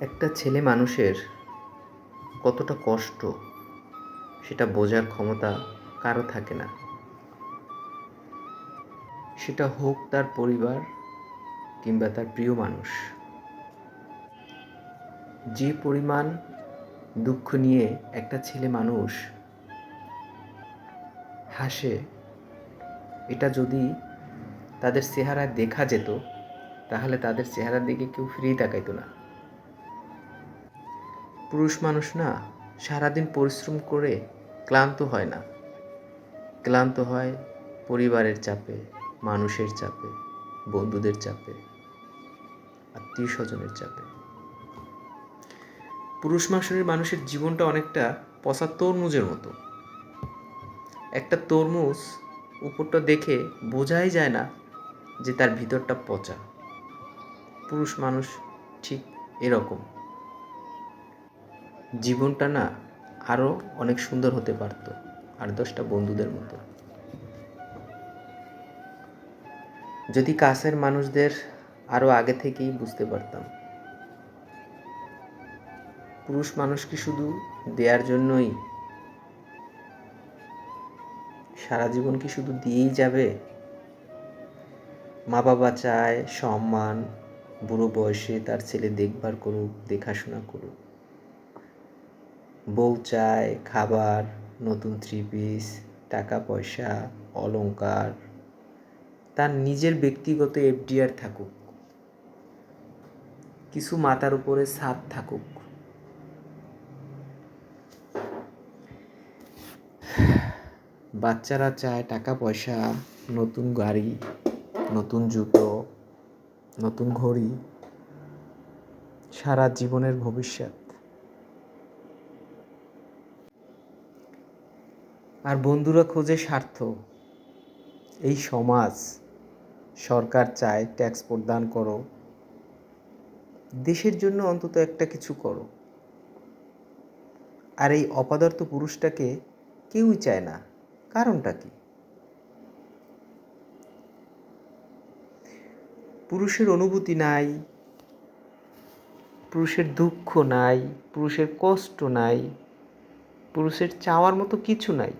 একটা ছেলে মানুষের কতটা কষ্ট সেটা বোঝার ক্ষমতা কারও থাকে না। সেটা হোক তার পরিবার কিংবা তার প্রিয় মানুষ। যে পরিমাণ দুঃখ নিয়ে একটা ছেলে মানুষ হাসে, এটা যদি তাদের চেহারায় দেখা যেত, তাহলে তাদের চেহারার দিকে কেউ ফিরেই তাকাইতো না। পুরুষ মানুষ না, সারাদিন পরিশ্রম করে ক্লান্ত হয় না। ক্লান্ত হয় পরিবারের চাপে, মানুষের চাপে, বন্ধুদের চাপে আত্মীয় স্বজনের চাপে। পুরুষ মানুষের মানুষের জীবনটা অনেকটা পচা তরমুজের মতো। একটা তরমুজ উপরটা দেখে বোঝাই যায় না যে তার ভিতরটা পচা। পুরুষ মানুষ ঠিক এরকম। জীবনটা না আরও অনেক সুন্দর হতে পারত, আর দশটা বন্ধুদের মতো। যদি কাছের মানুষদের আরও আগে থেকেই বুঝতে পারতাম। পুরুষ মানুষ কি শুধু দেওয়ার জন্যই, সারা জীবন কি শুধু দিয়েই যাবে? মা বাবা চায় সম্মান, বুড়ো বয়সে তার ছেলে দেখভাল করুক, দেখাশোনা করুক। বউ চায়, খাবার, নতুন থ্রি পিস টাকা পয়সা অলংকার। তার নিজের ব্যক্তিগত এফডিআর থাকুক। কিছু মাথার উপরে ছাদ থাকুক। বাচ্চারা চায় টাকা পয়সা নতুন গাড়ি, নতুন জুতো, নতুন ঘড়ি। সারা জীবনের ভবিষ্যৎ। আর বন্ধুরা খোঁজে স্বার্থ। এই সমাজ, সরকার চায় ট্যাক্স প্রদান করো। দেশের জন্য অন্তত একটা কিছু করো। আর এই অপদার্থ পুরুষটাকে কেউই চায় না। কারণটা কি? পুরুষের অনুভূতি নাই, পুরুষের দুঃখ নাই, পুরুষের কষ্ট নাই, পুরুষের চাওয়ার মতো কিছু নাই।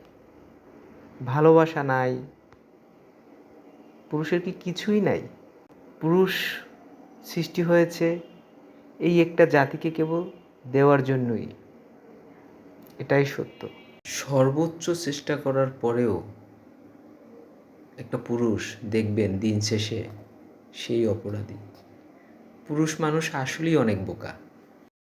ভালোবাসা নাই, পুরুষের কি কিছুই নাই? পুরুষ সৃষ্টি হয়েছে এই একটা জাতিকে কেবল দেওয়ার জন্যই। এটাই সত্য। সর্বোচ্চ চেষ্টা করার পরেও একটা পুরুষ দেখবেন দিন শেষে সেই অপরাধী। পুরুষ মানুষ আসলেই অনেক বোকা।